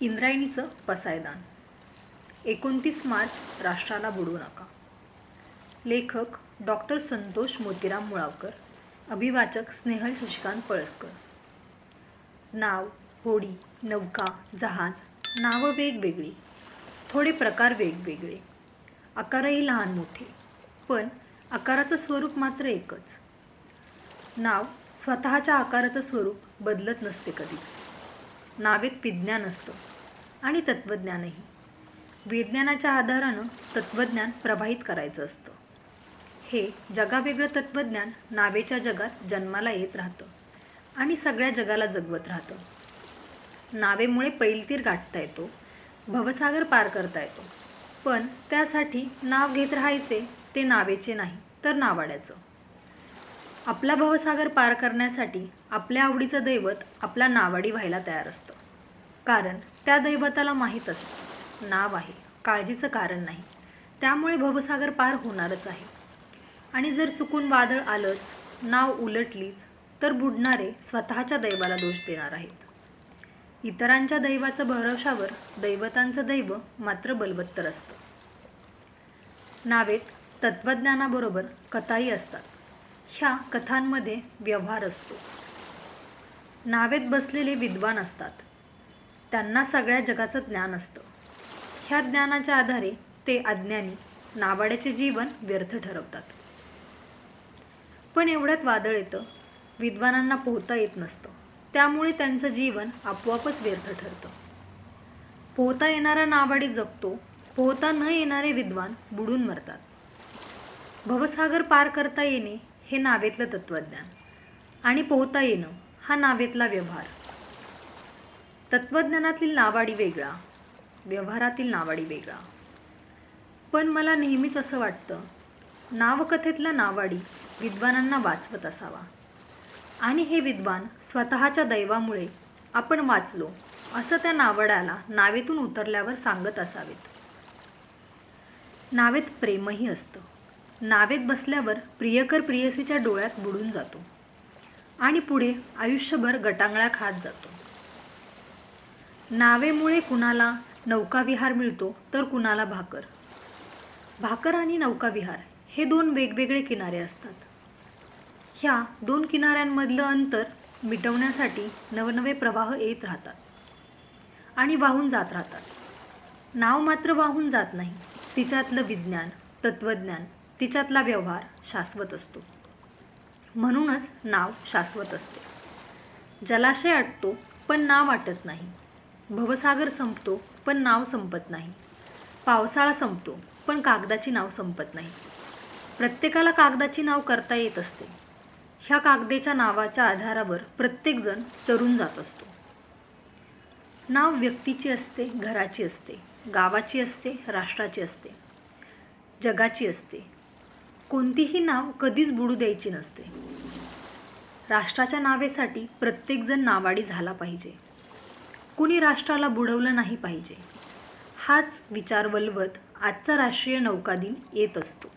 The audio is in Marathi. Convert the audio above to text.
इंद्रायणीचं पसायदान. एकोणतीस मार्च राष्ट्राला बुडू नका. लेखक डॉक्टर संतोष मोतीराम मुळावकर अभिवाचक स्नेहल शशिकांत पळसकर. नाव होडी नौका जहाज नावं वेगवेगळी. थोडे प्रकार वेगवेगळे. आकारही लहान मोठे पण आकाराचं स्वरूप मात्र एकच. नाव स्वतःच्या आकाराचं स्वरूप बदलत नसते कधीच. नावेत विज्ञान असतं आणि तत्त्वज्ञानही. विज्ञानाच्या आधारानं तत्त्वज्ञान प्रवाहित करायचं असतं. हे जगावेगळं तत्त्वज्ञान नावेच्या जगात जन्माला येत राहतं आणि सगळ्या जगाला जगवत राहतं. नावेमुळे पैलतीर गाठता येतो भवसागर पार करता येतो. पण त्यासाठी नाव घेत राहायचे ते नावेचे नाही तर नावाड्याचं. आपला भवसागर पार करण्यासाठी आपल्या आवडीचं दैवत आपला नावाडी व्हायला तयार असतं. कारण त्या दैवताला माहीत असतं. नाव आहे. काळजीचं कारण नाही. त्यामुळे भवसागर पार होणारच आहे. आणि जर चुकून वादळ आलंच नाव उलटलीच तर बुडणारे स्वतःच्या दैवाला दोष देणार आहेत. इतरांच्या दैवाचं भरवशावर दैवतांचं दैव मात्र बलवत्तर असतं. नावेत तत्त्वज्ञानाबरोबर कथाही असतात. ह्या कथांमध्ये व्यवहार असतो. नावेत बसलेले विद्वान असतात. त्यांना सगळ्या जगाचं ज्ञान असतं. ह्या ज्ञानाच्या आधारे ते अज्ञानी नावाड्याचे जीवन व्यर्थ ठरवतात. पण एवढ्यात वादळ येतं. विद्वानांना पोहता येत नसतं. त्यामुळे त्यांचं जीवन आपोआपच व्यर्थ ठरतं. पोहता येणारा नावाडी जगतो. पोहता न येणारे विद्वान बुडून मरतात. भवसागर पार करता येणे हे नावेतलं तत्त्वज्ञान. आणि पोहता येणं हा नावेतला व्यवहार. तत्त्वज्ञानातील नावाडी वेगळा व्यवहारातील नावाडी वेगळा. पण मला नेहमीच असं वाटतं नावकथेतला नावाडी विद्वानांना वाचवत असावा. आणि हे विद्वान स्वतःच्या दैवामुळे आपण वाचलो असं त्या नावडाला नावेतून उतरल्यावर सांगत असावेत. नावेत प्रेमही असतं. नावेत बसल्यावर प्रियकर प्रियसीच्या डोळ्यात बुडून जातो आणि पुढे आयुष्यभर गटांगळ्या खात जातो. नावेमुळे कुणाला नौकाविहार मिळतो तर कुणाला भाकर. भाकर आणि नौकाविहार हे दोन वेगवेगळे किनारे असतात. ह्या दोन किनाऱ्यांमधलं अंतर मिटवण्यासाठी नवनवे प्रवाह येत राहतात आणि वाहून जात राहतात. नाव मात्र वाहून जात नाही. तिच्यातलं विज्ञान तत्त्वज्ञान तिच्यातला व्यवहार शाश्वत असतो. म्हणूनच नाव शाश्वत असते. जलाशय आटतो पण नाव वाटत नाही. भवसागर संपतो पण नाव संपत नाही. पावसाळा संपतो पण कागदाची नाव संपत नाही. प्रत्येकाला कागदाची नाव करता येत असते. ह्या कागदेच्या नावाच्या आधारावर प्रत्येकजण तरुण जात असतो. नाव व्यक्तीची असते घराची असते गावाची असते राष्ट्राची असते जगाची असते. कोणतीही नाव कधीच बुडू द्यायची नसते. राष्ट्राच्या नावेसाठी प्रत्येकजण नावाडी झाला पाहिजे. कुणी राष्ट्राला बुडवलं नाही पाहिजे. हाच विचार वलवत आजचा राष्ट्रीय नौका दिन येत असतो.